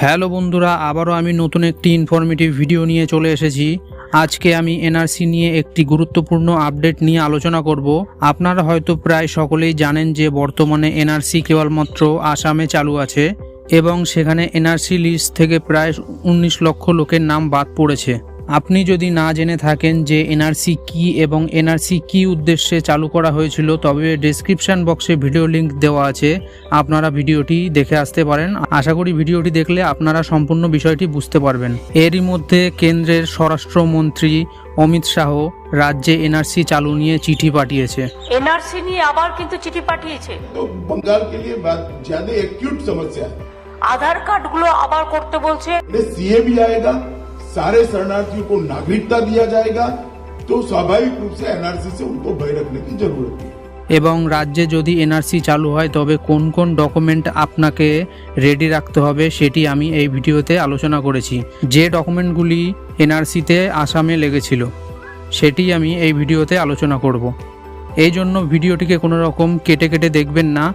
Hello বন্ধুরা, আবারও আমি নতুন একটি ইনফরমেটিভ ভিডিও নিয়ে চলে এসেছি। আজকে আমি এনআরসি নিয়ে একটি গুরুত্বপূর্ণ আপডেট নিয়ে আলোচনা করব। আপনারা হয়তো প্রায় সকলেই জানেন যে বর্তমানে এনআরসি কেবলমাত্র আসামে চালু আছে এবং সেখানে এনআরসি লিস্ট থেকে প্রায় উনিশ লক্ষ লোকের নাম বাদ পড়েছে। আপনি যদি না জেনে থাকেন যে এনআরসি কি এবং এনআরসি কি উদ্দেশ্যে চালু করা হয়েছিল তবে ডেসক্রিপশন বক্সে ভিডিও লিংক দেওয়া আছে আপনারা ভিডিওটি দেখে আসতে পারেন আশা করি ভিডিওটি দেখলে আপনারা সম্পূর্ণ বিষয়টি বুঝতে পারবেন এরই মধ্যে কেন্দ্রের স্বরাষ্ট্রমন্ত্রী অমিত শাহ রাজ্যে এনআরসি চালু নিয়ে চিঠি পাঠিয়েছে এনআরসি নিয়ে আবার কিন্তু চিঠি পাঠিয়েছে तो बंगाल के लिए बात ज्यादा एक्यूट समस्या है আধার কার্ডগুলো আবার করতে বলছে सीए भी आएगा सारे शरणार्थियों को नागरिकता दिया जाएगा तो स्वाभाविक रूप से एनआरसी से उनको भय रखने की जरूरत है এবং রাজ্যে যদি এনআরসি চালু হয় তবে কোন কোন ডকুমেন্ট আপনাকে রেডি রাখতে হবে সেটি আমি এই ভিডিওতে আলোচনা করেছি যে ডকুমেন্টগুলি এনআরসিতে আসামে লেগেছিল সেটি আমি এই ভিডিওতে আলোচনা করব এই জন্য ভিডিওটিকে কোনো রকম কেটে কেটে দেখবেন না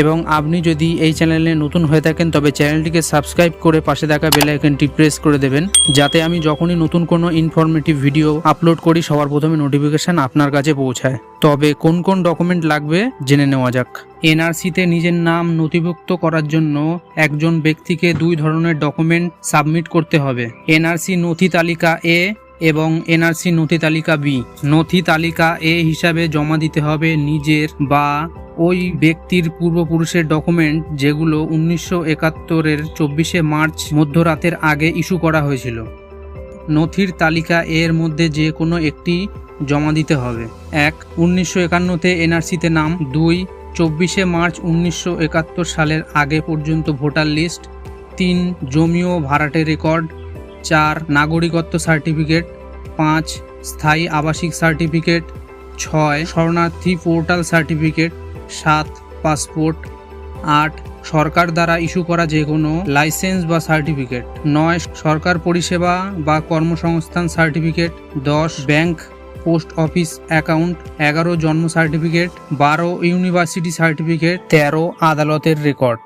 এবং আপনি যদি এই চ্যানেলে নতুন হয়ে থাকেন, তবে চ্যানেলটিকে সাবস্ক্রাইব করে পাশে থাকা বেল আইকনটি প্রেস করে দেবেন, যাতে আমি যখনই নতুন কোনো ইনফরমেটিভ ভিডিও আপলোড করি, সবার প্রথমে নোটিফিকেশন আপনার কাছে পৌঁছায়। তবে কোন কোন ডকুমেন্ট লাগবে, জেনে নেওয়া যাক। এনআরসিতে নিজের নাম নথিভুক্ত করার জন্য একজন ব্যক্তিকে দুই ধরনের ডকুমেন্ট সাবমিট করতে হবে। এনআরসি নথি তালিকা এ এবং এনআরসি নথি তালিকা বি। নথি তালিকা এ হিসাবে জমা দিতে হবে নিজের বা ওই ব্যক্তির পূর্বপুরুষের ডকুমেন্ট যেগুলো উনিশশো একাত্তরের চব্বিশে মার্চ মধ্যরাতের আগে ইস্যু করা হয়েছিল। নথির তালিকা এর মধ্যে যে কোনো একটি জমা দিতে হবে। এক, উনিশশো একান্নতে এনআরসিতে নাম। দুই, চব্বিশে মার্চ উনিশশো একাত্তর সালের আগে পর্যন্ত ভোটার লিস্ট। তিন, জমি ও ভাড়াটে রেকর্ড। চার, নাগরিকত্ব সার্টিফিকেট। পাঁচ, স্থায়ী আবাসিক সার্টিফিকেট। ছয়, শরণার্থী পোর্টাল সার্টিফিকেট। সাত, পাসপোর্ট, আট, সরকার দ্বারা ইস্যু করা যে কোনো লাইসেন্স বা সার্টিফিকেট, নয়, সরকার পরিষেবা বা কর্মসংস্থান সার্টিফিকেট, দশ, ব্যাংক, পোস্ট অফিস অ্যাকাউন্ট, এগারো, জন্ম সার্টিফিকেট, বারো, ইউনিভার্সিটি সার্টিফিকেট, তেরো, আদালতের রেকর্ড।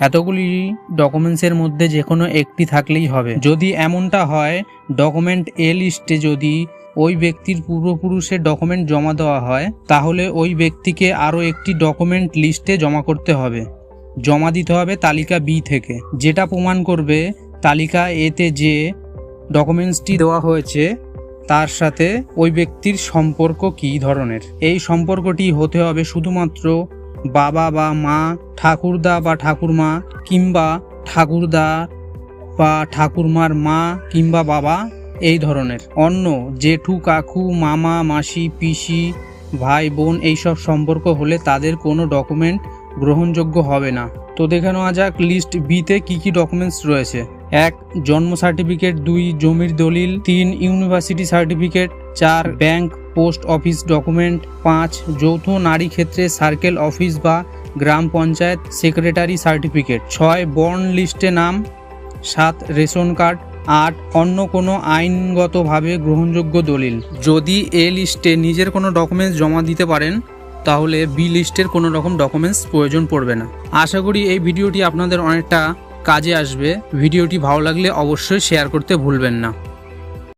এতগুলি ডকুমেন্টসের মধ্যে যে কোনো একটি থাকলেই হবে। যদি এমনটা হয়, ডকুমেন্ট এ লিস্টে যদি ওই ব্যক্তির পূর্বপুরুষের ডকুমেন্ট জমা দেওয়া হয়, তাহলে ওই ব্যক্তিকে আরও একটি ডকুমেন্ট লিস্টে জমা করতে হবে। জমা দিতে হবে তালিকা বি থেকে। যেটা প্রমাণ করবে তালিকা এতে যে ডকুমেন্টসটি দেওয়া হয়েছে, তার সাথে ওই ব্যক্তির সম্পর্ক কী ধরনের। এই সম্পর্কটি হতে হবে শুধুমাত্র বাবা বা মা, ঠাকুরদা বা ঠাকুরমা, কিংবা ঠাকুরদা বা ঠাকুরমার মা কিংবা বাবা এই ধরনের। অন্য জেঠু, কাকু, মামা, মাসি, পিসি, ভাই, বোন, এইসব সম্পর্ক হলে তাদের কোনো ডকুমেন্ট গ্রহণযোগ্য হবে না। তো দেখে নেওয়া যাক লিস্ট বিতে কি কি ডকুমেন্টস রয়েছে। এক, জন্ম সার্টিফিকেট দুই, জমির দলিল, তিন ইউনিভার্সিটি সার্টিফিকেট চার ব্যাংক পোস্ট অফিস ডকুমেন্ট পাঁচ, যৌথ নারী ক্ষেত্রে সার্কেল অফিস বা গ্রাম পঞ্চায়েত সেক্রেটারি সার্টিফিকেট ছয় বর্ন লিস্টে নাম, সাত, রেশন কার্ড আট অন্য কোনো আইনগতভাবে গ্রহণযোগ্য দলিল। যদি এ লিস্টে নিজের কোনো ডকুমেন্টস জমা দিতে পারেন, তাহলে বি লিস্টের কোনো রকম ডকুমেন্টস প্রয়োজন পড়বে না। আশা করি এই ভিডিওটি আপনাদের অনেকটা কাজে আসবে। ভিডিওটি ভালো লাগলে অবশ্যই শেয়ার করতে ভুলবেন না।